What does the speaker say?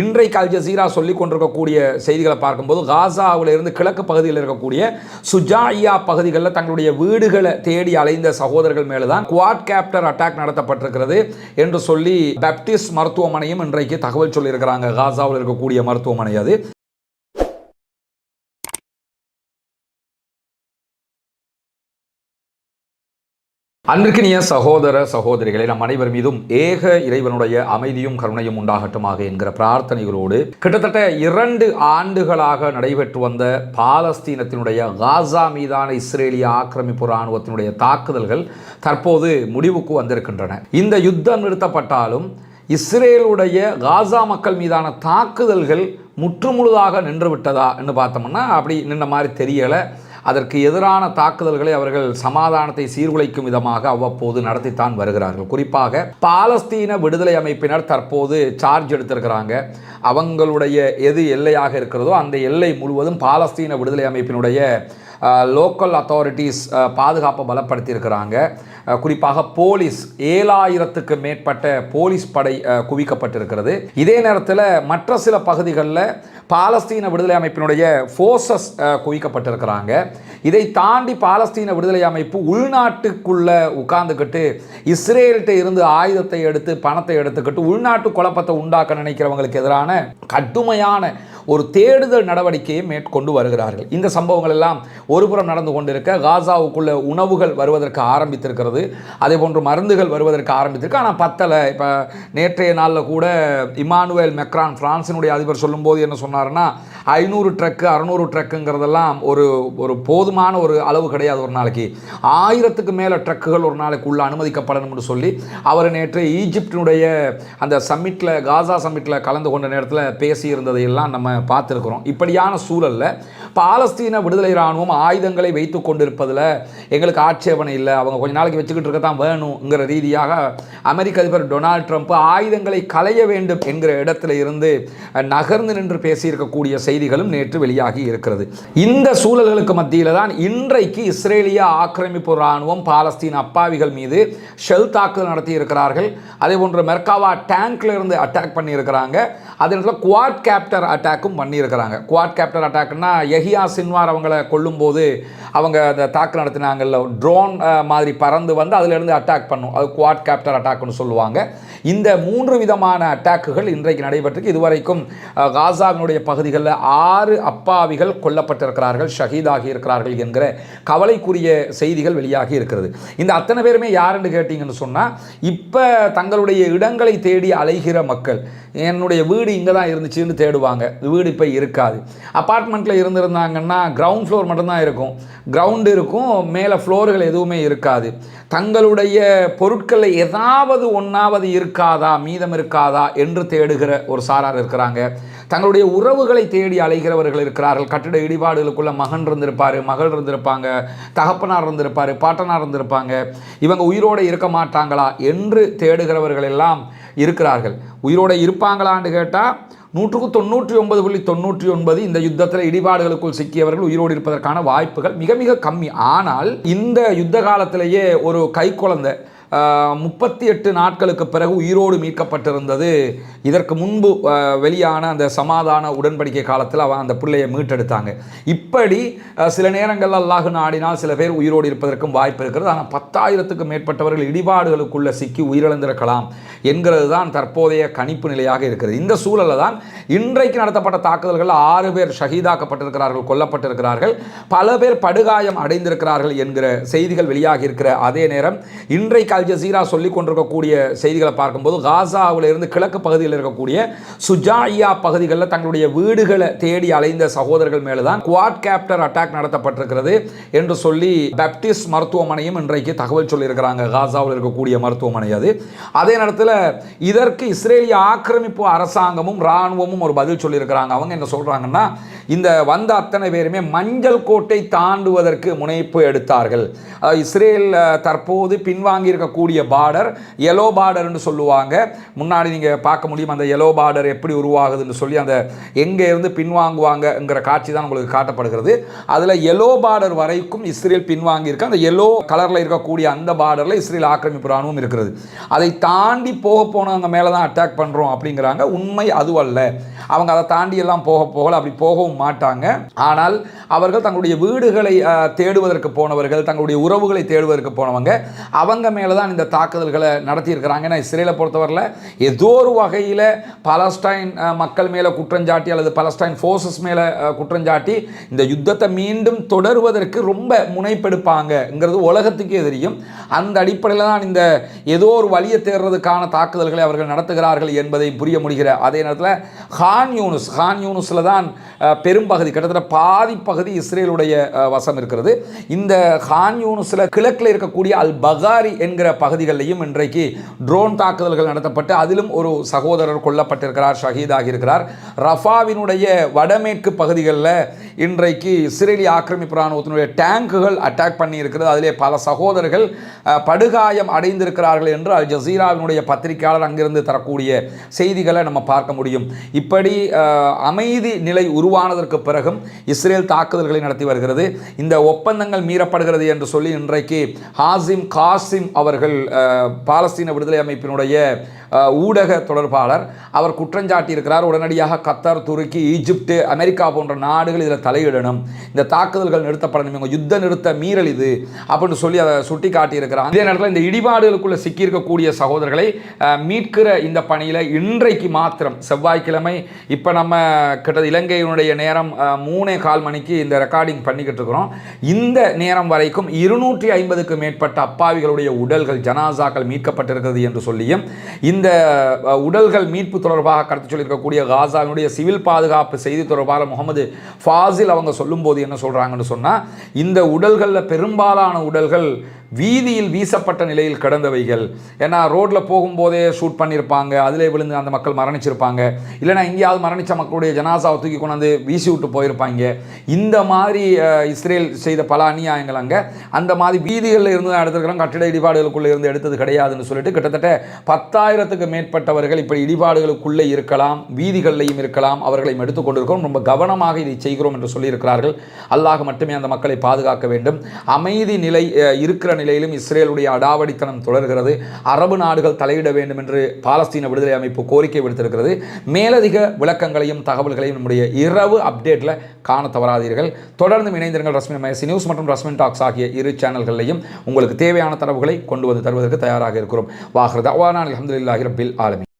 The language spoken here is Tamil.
இன்றைக்கு அல் ஜசீரா சொல்லிக் கொண்டிருக்கக்கூடிய செய்திகளை பார்க்கும்போது காசாவில் இருந்து கிழக்கு பகுதியில் இருக்கக்கூடிய சுஜாயா பகுதிகளில் தங்களுடைய வீடுகளை தேடி அலைந்த சகோதரர்கள் மேலே தான் குவாட் கேப்டர் அட்டாக் நடத்தப்பட்டிருக்கிறது என்று சொல்லி பேப்டிஸ்ட் மருத்துவமனையும் இன்றைக்கு தகவல் சொல்லியிருக்கிறாங்க. காசாவில் இருக்கக்கூடிய மருத்துவமனை அது. அன்பிற்கினிய சகோதர சகோதரிகளை நம் அனைவர் மீதும் ஏக இறைவனுடைய அமைதியும் கருணையும் உண்டாகட்டுமாக என்கிற பிரார்த்தனைகளோடு கிட்டத்தட்ட இரண்டு ஆண்டுகளாக நடைபெற்று வந்த பாலஸ்தீனத்தினுடைய காசா மீதான இஸ்ரேலிய ஆக்கிரமிப்பு இராணுவத்தினுடைய தாக்குதல்கள் தற்போது முடிவுக்கு வந்திருக்கின்றன. இந்த யுத்தம் நிறுத்தப்பட்டாலும் இஸ்ரேலுடைய காசா மக்கள் மீதான தாக்குதல்கள் முற்றுமுழுதாக நின்று விட்டதா என்று பார்த்தோம்னா அப்படி நின்ற மாதிரி தெரியலை. அதற்கு எதிரான தாக்குதல்களை அவர்கள் சமாதானத்தை சீர்குலைக்கும் விதமாக அவ்வப்போது நடத்தித்தான் வருகிறார்கள். குறிப்பாக பாலஸ்தீன விடுதலை அமைப்பினர் தற்போது சார்ஜ் எடுத்திருக்கிறாங்க. அவங்களுடைய எது எல்லையாக இருக்கிறதோ அந்த எல்லை முழுவதும் பாலஸ்தீன விடுதலை அமைப்பினுடைய லோக்கல் அத்தாரிட்டிஸ் பாதுகாப்பை பலப்படுத்தியிருக்கிறாங்க. குறிப்பாக போலீஸ் ஏழாயிரத்துக்கு மேற்பட்ட போலீஸ் படை குவிக்கப்பட்டிருக்கிறது. இதே நேரத்தில் மற்ற சில பகுதிகளில் பாலஸ்தீன விடுதலை அமைப்பினுடைய ஃபோர்ஸஸ் குவிக்கப்பட்டிருக்கிறாங்க. இதை தாண்டி பாலஸ்தீன விடுதலை அமைப்பு உள்நாட்டுக்குள்ளே உட்கார்ந்துக்கிட்டு இஸ்ரேல்கிட்ட இருந்து ஆயுதத்தை எடுத்து பணத்தை எடுத்துக்கிட்டு உள்நாட்டு குழப்பத்தை உண்டாக்க நினைக்கிறவங்களுக்கு எதிரான கடுமையான ஒரு தேடுதல் நடவடிக்கையை மேற்கொண்டு வருகிறார்கள். இந்த சம்பவங்கள் எல்லாம் ஒருபுறம் நடந்து கொண்டிருக்க காசாவுக்குள்ள உணவுகள் வருவதற்கு ஆரம்பித்திருக்கிறது. அதே போன்று மருந்துகள் வருவதற்கு ஆரம்பித்திருக்கு. ஆனால் பத்தலை. இப்போ நேற்றைய நாளில் கூட இமானுவேல் மெக்ரான் பிரான்சினுடைய அதிபர் சொல்லும்போது என்ன சொன்னார்னா ஐநூறு ட்ரக்கு அறநூறு ட்ரக்குங்கிறதெல்லாம் ஒரு ஒரு போதுமான ஒரு அளவு கிடையாது ஒரு நாளைக்கு. ஆயிரத்துக்கு மேலே ட்ரக்குகள் ஒரு நாளைக்கு உள்ள அனுமதிக்கப்படணும்னு சொல்லி அவர் நேற்று ஈஜிப்டினுடைய அந்த சம்மிட்டில் காசா சம்மிட்டில் கலந்து கொண்ட நேரத்தில் பேசியிருந்ததையெல்லாம் நம்ம பார்த்துருக்குறோம். இப்படியான சூழலில் பாலஸ்தீன விடுதலை இராணுவம் ஆயுதங்களை வைத்து கொண்டிருப்பதில் எங்களுக்கு ஆட்சேபனை இல்லை. அவங்க கொஞ்ச நாளைக்கு வச்சுக்கிட்டு இருக்க தான் வேணுங்கிற ரீதியாக அமெரிக்க அதிபர் டொனால்ட் ட்ரம்ப் ஆயுதங்களை களைய வேண்டும் என்கிற இடத்துல இருந்து நகர்ந்து நின்று பேசியிருக்கக்கூடிய செய்திகளும் நேற்று வெளியாகி இருக்கிறது. இந்த சூழல்களுக்கு மத்தியில் தான் இன்றைக்கு இஸ்ரேலிய ஆக்கிரமிப்பு இராணுவம் பாலஸ்தீன அப்பாவிகள் மீது ஷெல் தாக்குதல் நடத்தி இருக்கிறார்கள் அதே போன்று மெர்காவா டேங்க்ல இருந்து அட்டாக் பண்ணியிருக்கிறாங்க. அதே நேரத்தில் குவாட் கேப்டர் அட்டாக் அட்டாக்கும் பண்ணியிருக்கிறாங்க. குவாட் கேப்டர் அட்டாக்னா எஹியா சின்வார் அவங்கள கொல்லும்போது அவங்க அந்த தாக்கு நடத்தினாங்கல்ல ட்ரோன் மாதிரி பறந்து வந்து அதிலிருந்து அட்டாக் பண்ணும். அது குவாட் கேப்டர் அட்டாக்னு சொல்லுவாங்க. இந்த மூன்று விதமான அட்டாக்குகள் இன்றைக்கு நடைபெற்றிருக்கு. இதுவரைக்கும் காசாவினுடைய பகுதிகளில் ஆறு அப்பாவிகள் கொல்லப்பட்டிருக்கிறார்கள் ஷஹீதாகி இருக்கிறார்கள் என்கிற கவலைக்குரிய செய்திகள் வெளியாகி இருக்கிறது. இந்த அத்தனை பேருமே யாருன்னு கேட்டிங்கன்னு சொன்னால் இப்போ தங்களுடைய இடங்களை தேடி அலைகிற மக்கள் என்னுடைய வீடு இங்கே தான் இருந்துச்சுன்னு தேடுவாங்க. வீடு இப்போ இருக்காது. அப்பார்ட்மெண்ட்டில் இருந்திருந்தாங்கன்னா கிரவுண்ட் ஃப்ளோர் மட்டும்தான் இருக்கும். கிரவுண்டு இருக்கும் மேலே ஃப்ளோர்கள் எதுவுமே இருக்காது. தங்களுடைய பொருட்களில் ஏதாவது ஒன்றாவது இருக்காதா மீதம் இருக்காதா என்று தேடுகிற ஒரு சாரார் இருக்கிறாங்க. தங்களுடைய உறவுகளை தேடி அலைகிறவர்கள் இருக்கிறார்கள். கட்டிட இடிபாடுகளுக்குள்ள மகன் இருந்திருப்பார் மகள் இருந்திருப்பாங்க தகப்பனார் இருந்திருப்பார் பாட்டனார் இருந்திருப்பாங்க. இவங்க உயிரோடு இருக்க மாட்டாங்களா என்று தேடுகிறவர்கள் எல்லாம் இருக்கிறார்கள். உயிரோடு இருப்பாங்களான்னு கேட்டால் நூற்றுக்கு தொண்ணூற்றி ஒன்பது புள்ளி தொண்ணூற்றி ஒன்பது இந்த யுத்தத்தில் இடிபாடுகளுக்குள் சிக்கியவர்கள் உயிரோடு இருப்பதற்கான வாய்ப்புகள் மிக மிக கம்மி. ஆனால் இந்த யுத்த காலத்திலேயே ஒரு கைக்குழந்தை முப்பத்தி எட்டு நாட்களுக்கு பிறகு உயிரோடு மீட்கப்பட்டிருந்தது. இதற்கு முன்பு வெளியான அந்த சமாதான உடன்படிக்கை காலத்தில் அவன் அந்த பிள்ளையை மீட்டெடுத்தாங்க. இப்படி சில நேரங்களில் அல்லாஹ் நாடினால் சில பேர் உயிரோடு இருப்பதற்கும் வாய்ப்பு இருக்கிறது. ஆனால் பத்தாயிரத்துக்கும் மேற்பட்டவர்கள் இடிபாடுகளுக்குள்ளே சிக்கி உயிரிழந்திருக்கலாம் என்கிறது தான் தற்போதைய கணிப்பு நிலையாக இருக்கிறது. இந்த சூழலில் தான் இன்றைக்கு நடத்தப்பட்ட தாக்குதல்கள் ஆறு பேர் ஷஹீதாக்கப்பட்டிருக்கிறார்கள் கொல்லப்பட்டிருக்கிறார்கள். பல பேர் படுகாயம் அடைந்திருக்கிறார்கள் என்கிற செய்திகள் வெளியாகி இருக்கிற அதே நேரம் இன்றைக்கு அல் ஜசீரா சொல்லிக் கொண்டிருக்கக்கூடிய செய்திகளை பார்க்கும்போது காசாவில் இருந்து கிழக்கு பகுதியில் இருக்கக்கூடிய சுஜாயா பகுதிகளில் தங்களுடைய வீடுகளை தேடி அலைந்த சகோதரர்கள் மேலே தான் குவாட் கேப்டர் அட்டாக் நடத்தப்பட்டிருக்கிறது என்று சொல்லி பேப்டிஸ்ட் மருத்துவமனையும் இன்றைக்கு தகவல் சொல்லியிருக்கிறாங்க. காசாவில் இருக்கக்கூடிய மருத்துவமனை அது. அதே நேரத்தில் இதற்கு இஸ்ரேலிய ஆக்கிரமிப்பு அரசாங்கமும் இராணுவமும் ஒரு பதில் சொல்லியிருக்கிறாங்க. அவங்க என்ன சொல்கிறாங்கன்னா இந்த வந்த அத்தனை பேருமே மஞ்சள் கோட்டை தாண்டுவதற்கு முனைப்பு எடுத்தார்கள். இஸ்ரேல் தற்போது பின்வாங்கி இருக்கக்கூடிய பார்டர் எலோ பார்டர்னு சொல்லுவாங்க. முன்னாடி நீங்கள் பார்க்க முடியும் அந்த எலோ பார்டர் எப்படி உருவாகுதுன்னு சொல்லி அந்த எங்கே இருந்து பின்வாங்குவாங்கங்கிற காட்சி தான் உங்களுக்கு காட்டப்படுகிறது. அதில் எலோ பார்டர் வரைக்கும் இஸ்ரேல் பின்வாங்கியிருக்கு. அந்த எல்லோ கலரில் இருக்கக்கூடிய அந்த பார்டரில் இஸ்ரேல் ஆக்கிரமிப்பு ராணுவம் இருக்கிறது. அதை தாண்டி போக போனவங்க மேலே தான் அட்டாக் பண்ணுறோம் அப்படிங்கிறாங்க. உண்மை அதுவல்ல அவங்க அதை தாண்டி எல்லாம் போக போகல. அப்படி போகவும் மாட்டாங்க. ஆனால் அவர்கள் தங்களுடைய வீடுகளை தேடுவதற்கு போனவர்கள் தங்களுடைய உறவுகளை தேடுவதற்கு போனவங்க அவங்க மேலே தான் இந்த தாக்குதல்களை நடத்தியிருக்கிறாங்க. ஏன்னா இஸ்ரேலை பொறுத்தவரையில் ஏதோ ஒரு வகையில் பலஸ்டைன் மக்கள் மேலே குற்றஞ்சாட்டி அல்லது பலஸ்டைன் ஃபோர்ஸஸ் மேலே குற்றஞ்சாட்டி இந்த யுத்தத்தை மீண்டும் தொடருவதற்கு ரொம்ப முனைப்பெடுப்பாங்கங்கிறது உலகத்துக்கே தெரியும். அந்த அடிப்படையில் தான் இந்த ஏதோ ஒரு வழியை தேர்றதுக்கான தாக்குதல்களை அவர்கள் நடத்துகிறார்கள் என்பதை புரிய முடிகிற அதே நேரத்தில் ஹான் யூனுஸ் ஹான் யூனுஸில் தான் பெரும்பகுதி கிட்டத்தட்ட பாதி பகுதி இஸ்ரேலுடைய வசம் இருக்கிறது. இந்த ஹான் யூனுஸில் கிழக்கில் இருக்கக்கூடிய அல் பகாரி என்கிற என்கிற பகுதிகளிலையும் இன்றைக்கு ட்ரோன் தாக்குதல்கள் நடத்தப்பட்டு அதிலும் ஒரு சகோதரர் கொல்லப்பட்டிருக்கிறார் ஷஹீதாகி இருக்கிறார் ரஃபாவினுடைய வடமேற்கு பகுதிகளில் இன்றைக்கு இஸ்ரேலி ஆக்கிரமிப்பு இராணுவத்தினுடைய டேங்குகள் அட்டாக் பண்ணியிருக்கிறது. அதிலே பல சகோதரர்கள் படுகாயம் அடைந்திருக்கிறார்கள் என்று அல் ஜசீராவினுடைய பத்திரிகையாளர் அங்கிருந்து தரக்கூடிய செய்திகளை நம்ம பார்க்க முடியும். இப்படி அமைதி நிலை உருவானதற்கு பிறகும் இஸ்ரேல் தாக்குதல்களை நடத்தி வருகிறது. இந்த ஒப்பந்தங்கள் மீறப்படுகிறது என்று சொல்லி இன்றைக்கு ஹாசிம் காசிம் அவர் அவர்கள் பாலஸ்தீன விடுதலை அமைப்பினுடைய ஊடக தொடர்பாளர். அவர் குற்றஞ்சாட்டி இருக்கிறார் உடனடியாக கத்தார் துருக்கி ஈஜிப்டு அமெரிக்கா போன்ற நாடுகள் இதில் தலையிடணும். இந்த தாக்குதல்கள் நிறுத்தப்படணும். இவங்க யுத்த நிறுத்த மீறல் இது அப்படின்னு சொல்லி அதை சுட்டி காட்டியிருக்கிறார் அதே நேரத்தில் இந்த இடிபாடுகளுக்குள்ள சிக்கியிருக்கக்கூடிய சகோதரர்களை மீட்கிற இந்த பணியில் இன்றைக்கு மாத்திரம் செவ்வாய்க்கிழமை இப்போ நம்ம கிட்ட இலங்கையினுடைய நேரம் மூணே கால் மணிக்கு இந்த ரெக்கார்டிங் பண்ணிக்கிட்டு இருக்கிறோம். இந்த நேரம் வரைக்கும் இருநூற்றி ஐம்பதுக்கு மேற்பட்ட அப்பாவிகளுடைய உடல்கள் ஜனாசாக்கள் மீட்கப்பட்டிருக்கிறது என்று சொல்லியும் இந்த இந்த உடல்கள் மீட்பு தொடர்பாக கருத்து சொல்லியிருக்கக்கூடிய காசாவினுடைய சிவில் பாதுகாப்பு செய்தி தொடர்பாக முகமது ஃபாசில் அவங்க சொல்லும்போது என்ன சொல்கிறாங்கன்னு சொன்னால் இந்த உடல்களில் பெரும்பாலான உடல்கள் வீதியில் வீசப்பட்ட நிலையில் கிடந்தவைகள். ஏன்னா ரோட்டில் போகும்போதே ஷூட் பண்ணியிருப்பாங்க அதிலே விழுந்து அந்த மக்கள் மரணிச்சிருப்பாங்க. இல்லைனா எங்கேயாவது மரணித்த மக்களுடைய ஜனாசாவை தூக்கி கொண்டாந்து வீசி விட்டு போயிருப்பாங்க. இந்த மாதிரி இஸ்ரேல் செய்த பல அநியாயங்கள் அங்கே அந்த மாதிரி வீதிகளில் இருந்து தான் எடுத்துருக்கிறோம். கட்டிட இடிபாடுகளுக்குள்ளே இருந்து எடுத்தது கிடையாதுன்னு சொல்லிட்டு கிட்டத்தட்ட பத்தாயிரத்துக்கு மேற்பட்டவர்கள் இப்படி இடிபாடுகளுக்குள்ளே இருக்கலாம் வீதிகளிலையும் இருக்கலாம் அவர்களையும் எடுத்துக்கொண்டிருக்கிறோம். ரொம்ப கவனமாக இதை செய்கிறோம் என்று சொல்லியிருக்கிறார்கள். அல்லாஹ் மட்டுமே அந்த மக்களை பாதுகாக்க வேண்டும். அமைதி நிலை இருக்கிற நிலையிலும் இஸ்ரேலுடைய அடாவடித்தனம் தொடர்கிறது. அரபு நாடுகள் தலையிட வேண்டும் என்று பாலஸ்தீன விடுதலை அமைப்பு கோரிக்கை விடுத்திருக்கிறது. மேலதிக விளக்கங்களையும் தகவல்களையும் நம்முடைய இரவு அப்டேட்டில் காண தவறாதீர்கள். தொடர்ந்து இணைந்திருங்கள் ரஸ்மின் மயசி நியூஸ் மற்றும் ரஸ்மின் டாக்ஸ் ஆகிய இரு சேனல்களையும் உங்களுக்கு தேவையான தரவுகளை கொண்டு வந்து தருவதற்கு தயாராக இருக்கிறோம். வாஹ்ரத் அவானான் அலமதுல்லாஹி ரபில் ஆலமி